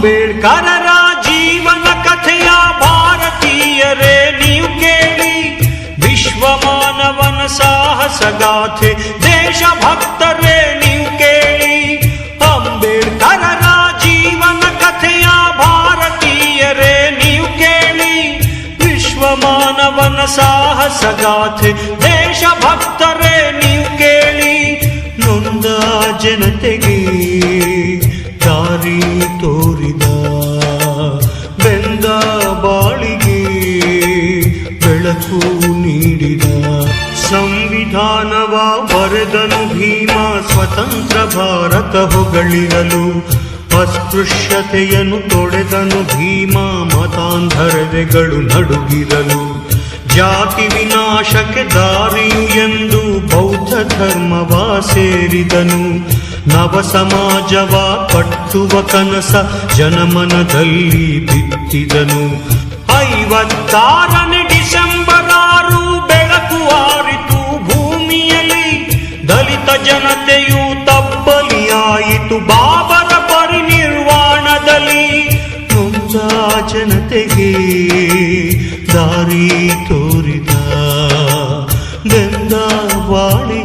ಅಂಬೇಡ್ಕರರ ಜೀವನ ಕಥೆಯ ಭಾರತೀಯರೇ, ನೀವು ಕೇಳಿ. ವಿಶ್ವ ಮಾನವನ ಸಾಹಸಗಾಥೆ ದೇಶಭಕ್ತರೇ, ನೀವು ಕೇಳಿ. ಅಂಬೇಡ್ಕರರ ಜೀವನ ಕಥೆಯ ಭಾರತೀಯರೇ, ನೀವು ಕೇಳಿ. ವಿಶ್ವ ಮಾನವನ ಸಾಹಸಗಾಥೆ ದೇಶಭಕ್ತರೇ, ನೀವು ಕೇಳಿ. ನೊಂದ ಜನತೆಗೆ ಬೆಳಕು ನೀಡಿದ ಸಂವಿಧಾನವ ಬರೆದನು ಭೀಮ, ಸ್ವತಂತ್ರ ಭಾರತ ಹೊಗಳಿರಲು. ಅಸ್ಪೃಶ್ಯತೆಯನ್ನು ತೊಡೆದನು ಭೀಮ ಮತಾಂಧರದೆಗಳು ನಡುಗಿರಲು. ಜಾತಿ ವಿನಾಶಕ್ಕೆ ದಾರಿಯು ಎಂದು ಬೌದ್ಧ ಧರ್ಮವ ಸೇರಿದನು. ನವ ಸಮಾಜವ ಕಟ್ಟುವ ಕನಸ ಜನಮನದಲ್ಲಿ ಬಿತ್ತಿದನು. ಐವತ್ತಾರನೇ ಜನತೆಯು ತಬ್ಬಲಿಯಾಯಿತು ಬಾಬರ ಪರಿನಿರ್ವಾಣದಲ್ಲಿ ನೊಂದ ಜನತೆಗೆ ದಾರಿ ತೋರಿದ ಬಾಳಿ